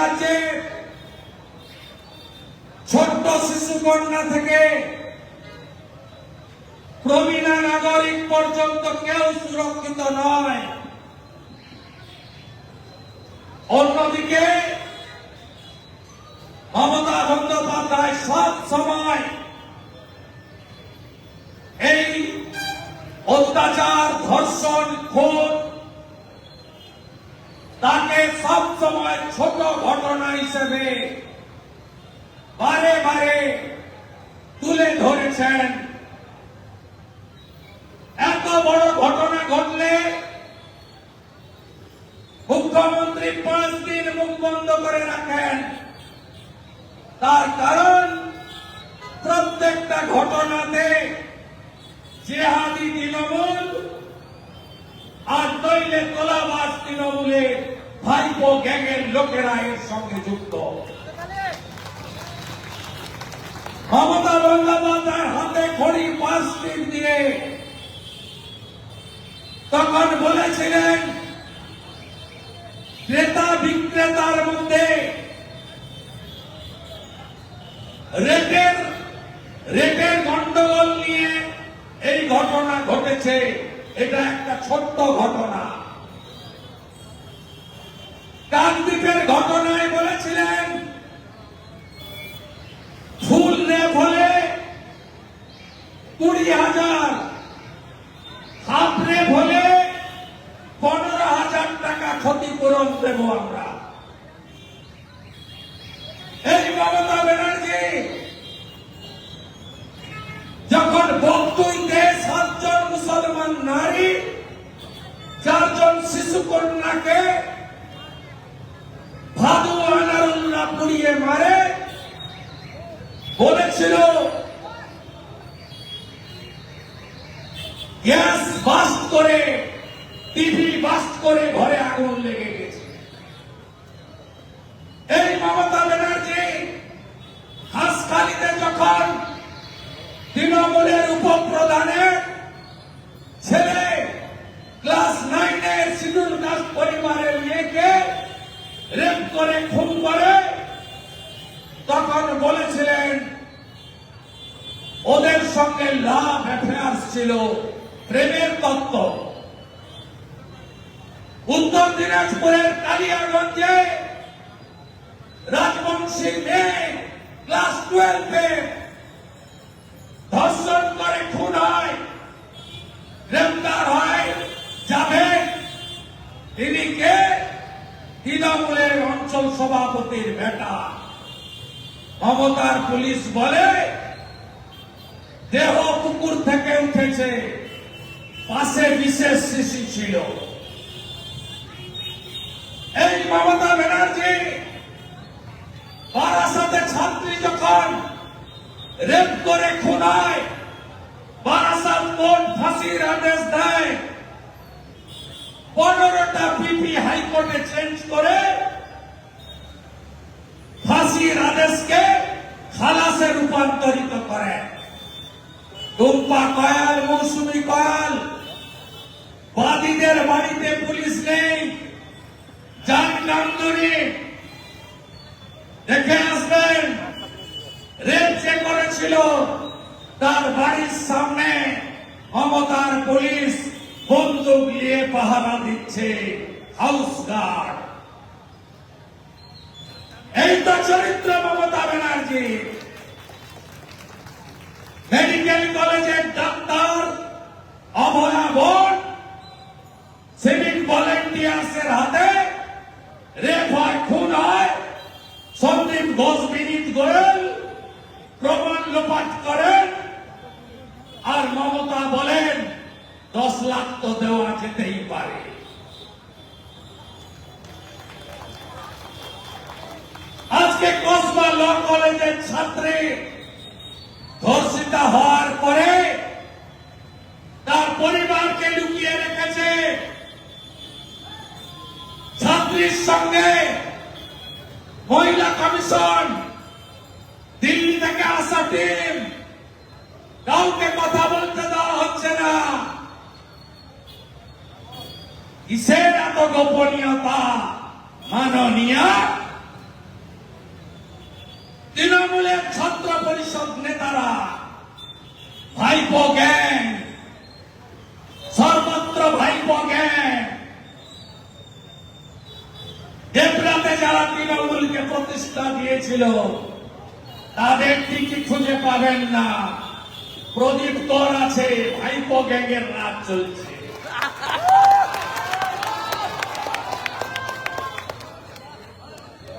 রাজ্যে ছোট্ট শিশু কন্যা থেকে প্রবীণা নাগরিক পর্যন্ত কেউ সুরক্ষিত নয়। অন্যদিকে মমতা বন্দ্যোপাধ্যায় সব সময় এই অত্যাচার, ধর্ষণ, খুন তাকে সব সময় ছোট ঘটনা হিসেবে বারে বারে তুলে ধরেছেন। এত বড় ঘটনা ঘটলে মুখ্যমন্ত্রী পাঁচ দিন মুখ বন্ধ করে রাখেন। তার কারণ, প্রত্যেকটা ঘটনাতে জেহাদি তৃণমূল আর নইলে তোলাবাস তৃণমূলে ভাইপো গ্যাংয়ের লোকেরা এর সঙ্গে যুক্ত। মমতা বন্দ্যোপাধ্যায়ের হাতে খড়ি পাঁচ দিন দিয়ে। তখন বলেছিলেন, ক্রেতা বিক্রেতার মধ্যে রেটের রেটের গন্ডগোল নিয়ে এই ঘটনা ঘটেছে। এটা একটা ছোট্ট ঘটনা। কাকদ্বীপের ঘটনায় বলেছিলেন, ফুল রেপ হলে কুড়ি হাজার হাত রে হলে পনেরো হাজার টাকা ক্ষতিপূরণ দেব আমরা। শিশু কন্যাকে ভাদু আনারুল্লাহ পুড়িয়ে মারে। বলেছিল, গ্যাস বাস্ট করে, টিভি বাস্ট করে ঘরে আগুন লেগে গেছে। এই মমতা ব্যানার্জি হাসখালিতে যখন তৃণমূলের উপপ্রধানের রেপ করে, খুন করে। তখন বলেছিলেন, ওদের সঙ্গে লাভ অ্যাফেয়ার্স ছিল প্রেমের তত্ত্ব। উত্তর দিনাজপুরের কালিয়াগঞ্জে রাজবংশী মেয়ে, ক্লাস টুয়েলভে ধর্ষণ করে, খুন হয়, গ্রেপ্তার হয়, যাবে। তিনি কে? তৃণমূলের অঞ্চল সভাপতির বেটা। মমতার পুলিশ বলে, দেহ পুকুর থেকে উঠেছে, পাশে বিশেষ শিশু ছিল। এই মমতা ব্যানার্জি বারাসাতে ছাত্রী যখন রেপ করে খুন হয় বারাসাত কোর্ট ফাঁসির আদেশ দেয়, পনেরোটা পিপি চেঞ্জ করে ফাঁসির আদেশকে খালাসে রূপান্তরিত করে। টুম্পা কয়াল, মৌসুমি কয়াল, বাদীদের বাড়িতে পুলিশ নেই যান কামদুরি দেখে আসবেন, রেপ যে করেছিল, তার বাড়ির সামনে মমতার পুলিশ বন্দুক নিয়ে পাহারা দিচ্ছে। House guard. এই তো চরিত্র মমতা ব্যানার্জি। মেডিকেল কলেজের ডাক্তার অভয়া বোন সিভিক ভলেন্টিয়ার্সের হাতে রেপ হয় খুন হয়। সন্দীপ ঘোষ, বিনীত গোয়েল প্রমাণ লোপাট করেন। আর মমতা বলেন, দশ লাখ তো দেওয়া যেতেই পারে আজকে কসবা ল কলেজের ছাত্রী ধর্ষিতা হওয়ার পরে তার পরিবারকে লুকিয়ে রেখেছে। ছাত্রীর সঙ্গে মহিলা কমিশন, দিল্লি থেকে আসা টিম, কাউকে কথা বলতে দেওয়া হচ্ছে না। কিসের এত গোপনীয়তা? মাননীয় ছাত্র পরিষদ নেতারা, ভাইপো গ্যাং, সর্বত্র ভাইপো গ্যাং। দেবরাতে যারা তৃণমূলকে প্রতিষ্ঠা দিয়েছিল, তাদের ঠিকই খুঁজে পাবেন না। প্রদীপ কর আছে, ভাইপো গ্যাংয়ের রাত চলছে।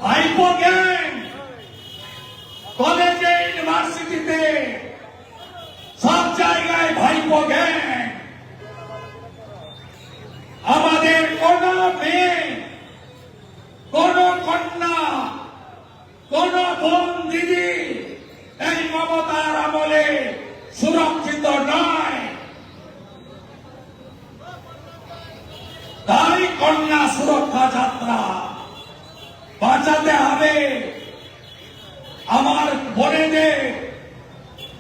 ভাইপো গ্যাং আমাদের কোন মেয়ে, কোন কন্যা, কোন বোন, দিদি এই মমতার আমলে সুরক্ষিত নয়। তাই কন্যা সুরক্ষা যাত্রা বাঁচাতে হবে। আমার বোনেদের,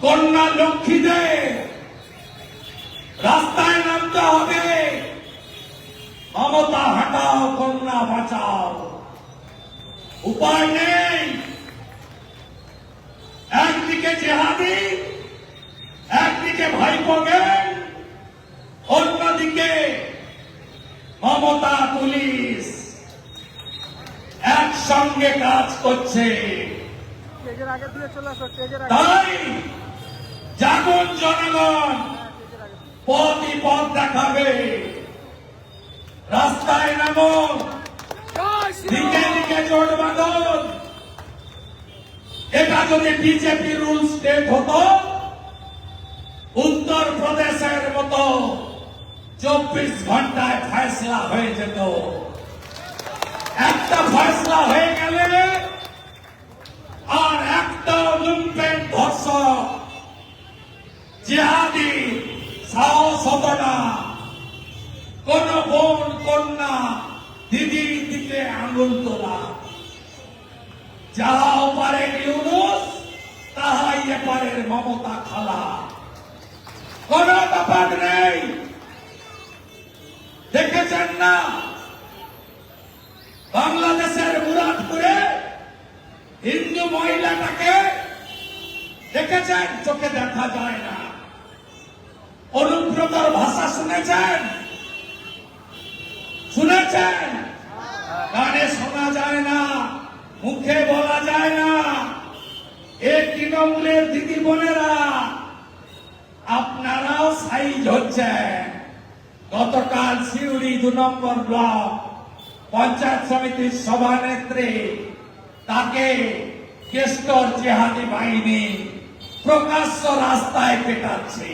কন্যা লক্ষ্মীদের রাস্তায় নামতে হবে। মমতা হাটাও কন্যা বাঁচাও। উপায় নেই। একদিকে জেহাদি একদিকে ভাইপো গ্যাং অন্যদিকে মমতা পুলিশ। একসঙ্গে কাজ করছে। তাই জাগুন জনগণ। পথই পথ দেখাবে। রাস্তায় নামো। দিকে দিকে জোট এটা যদি বিজেপি রুল স্টেট হতো উত্তর প্রদেশের মতো চব্বিশ ঘন্টায় ফয়সলা হয়ে যেত। একটা ফয়সলা হয়ে গেলে আর একটা লুম্পেন ধর্ষক জিহাদি সাহস কোন বোন কন্যা দিদির দিকে আঙুল তোলা যাহা পারে ইউনুস, তাহাই এপারের মমতা খালা। কোন নেই। দেখেছেন না? বাংলাদেশের মুরাদপুরে হিন্দু মহিলাটাকে দেখেছেন? চোখে দেখা যায় না। অনুব্রতর ভাষা শুনেছেন? শুনেছেন? কানে শোনা যায় না, মুখে বলা যায় না। এ তৃণমূলের দিদি বোনেরা, আপনারাও সাইজ হচ্ছেন। গতকাল সিউড়ি দু নম্বর ব্লক পঞ্চায়েত সমিতির সভানেত্রী, তাকে কেষ্টর জেহাদি বাহিনী প্রকাশ্য রাস্তায় পেটাচ্ছে।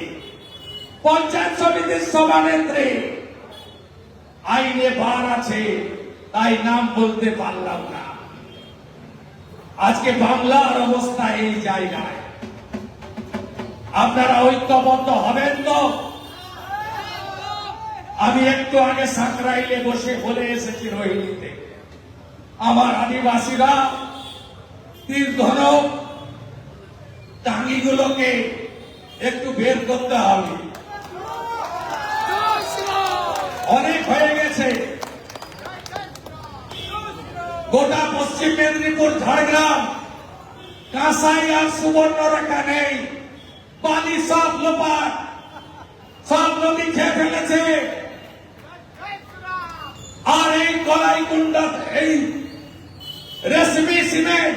পঞ্চায়েত সমিতির সভানেত্রী। আইনে বার আছে, তাই নাম বলতে পারলাম না। আজকে বাংলার অবস্থা এই জায়গায়। আপনারা ঐক্যবদ্ধ হবেন তো? আমি একটু আগে সাঁকরাইলে বসে বলে এসেছি রোহিণীতে। আমার আদিবাসীরা তীর ধনক টাঙ্গিগুলোকে একটু বের করতে হবে। অনেক হয়ে গেছে। গোটা পশ্চিম মেদিনীপুর, ঝাড়গ্রাম, কাঁসাই আর সুবর্ণরেখা নেই। পানি সব লোপাট, সব নদী খেয়ে ফেলেছে। আর এই কলাই কুন্ডা এই রেশমি সিমেন্ট,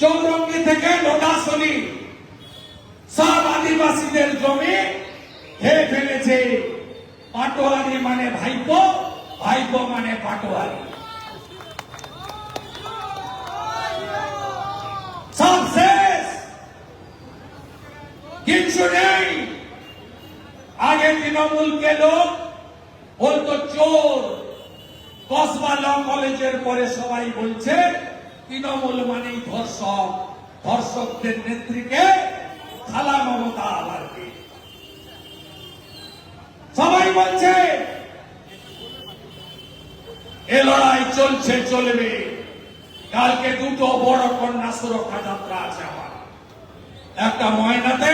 চৌরঙ্গি থেকে লোটাশনি সব আদিবাসীদের জমি খেয়ে ফেলেছে। পাটোয়ারি মানে ভাইপো ভাইপো মানে পাটোয়ারি। কিচ্ছু নেই। আগে তৃণমূলকে লোক, বলতো চোর। কসবা ল কলেজের পরে সবাই বলছে, তৃণমূল মানেই ধর্ষক। ধর্ষকদের নেত্রীকে খালা মমতা আবারকে সবাই বলছে, এ লড়াই চলছে, চলবে। কালকে দুটো বড় কন্যা সুরক্ষা যাত্রা আছে আমার। একটা ময়নাতে,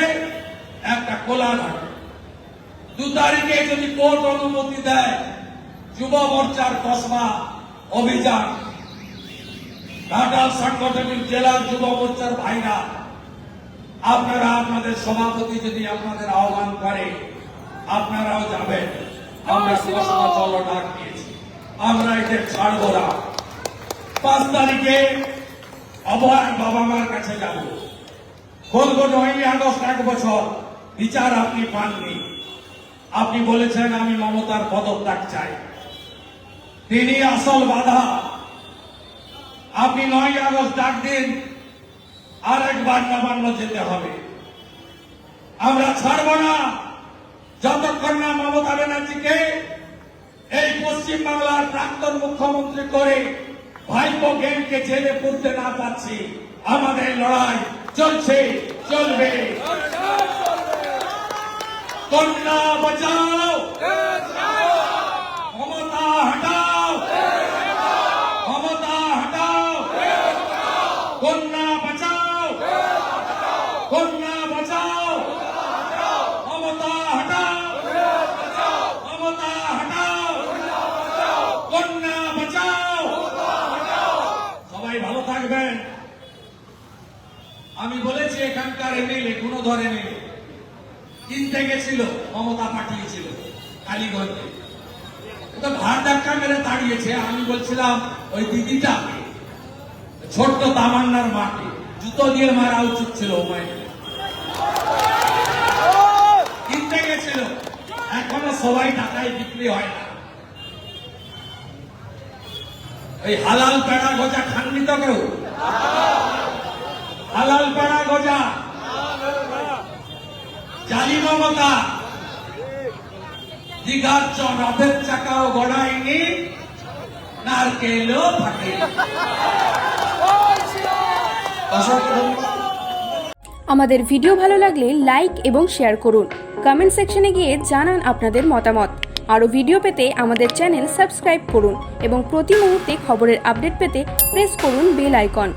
একটা কোলাঘাটে। দু তারিখে যদি কোর্ট অনুমতি দেয়, যুব মোর্চার কসবা অভিযান। মন্ডল সাংগঠনিক জেলার যুব মোর্চার ভাইরা, আপনারা আপনাদের সভাপতি যদি আপনাদের আহ্বান করে আপনারাও যাবেন। আমরা ঘোষণা চলো ডাক দিয়েছি। আমরা এদের ছাড়বো না। পাঁচ তারিখে অভয় বাবা মার কাছে যাব। বলব নয়ই আগস্ট এক বছর। বিচার আপনি পাননি। আপনি বলেছেন আমি মমতার পদত্যাগ চাই। তিনি আসল বাধা। আপনি নয় আগস্ট ডাক দিন আর একবার নবান্ন যেতে হবে। আমরা ছাড়ব না। যতক্ষণ না মমতা ব্যানার্জিকে এই পশ্চিম বাংলার প্রাক্তন মুখ্যমন্ত্রী করে ভাইপো গেমকে জেলে পড়তে না পারছি আমাদের লড়াই চলছে চলবে। কন্যা বাঁচাও মমতা হটাও মমতা হটাও কন্যা বাঁচাও কন্যা বাঁচাও মমতা হটাও মমতা হটাও কন্যা বাঁচাও সবাই ভালো থাকবেন আমি এখানকার এমএলএ কোনো ধর এমএলএ কিনতে গেছিল, মমতা পাঠিয়েছিল কালীগঞ্জে। তো দাঁড়িয়েছে, আমি বলছিলাম, ওই ছোট্ট তামান্নার মাকে, জুতো দিয়ে মারা উচিত ছিল কিনতে গেছিল, এখনও সবাই টাকায় বিক্রি হয় না। ওই হালাল পেড়া গজা খাননি কেউ? হালাল পেড়া গজা জালি মমতা দীঘার চাকাও গড়ায়নি, নারকেলও থাকে আমাদের ভিডিও ভালো লাগলে লাইক এবং শেয়ার করুন। কমেন্ট সেকশনে গিয়ে জানান আপনাদের মতামত। আরও ভিডিও পেতে আমাদের চ্যানেল সাবস্ক্রাইব করুন এবং প্রতি মুহূর্তে খবরের আপডেট পেতে প্রেস করুন বেল আইকন।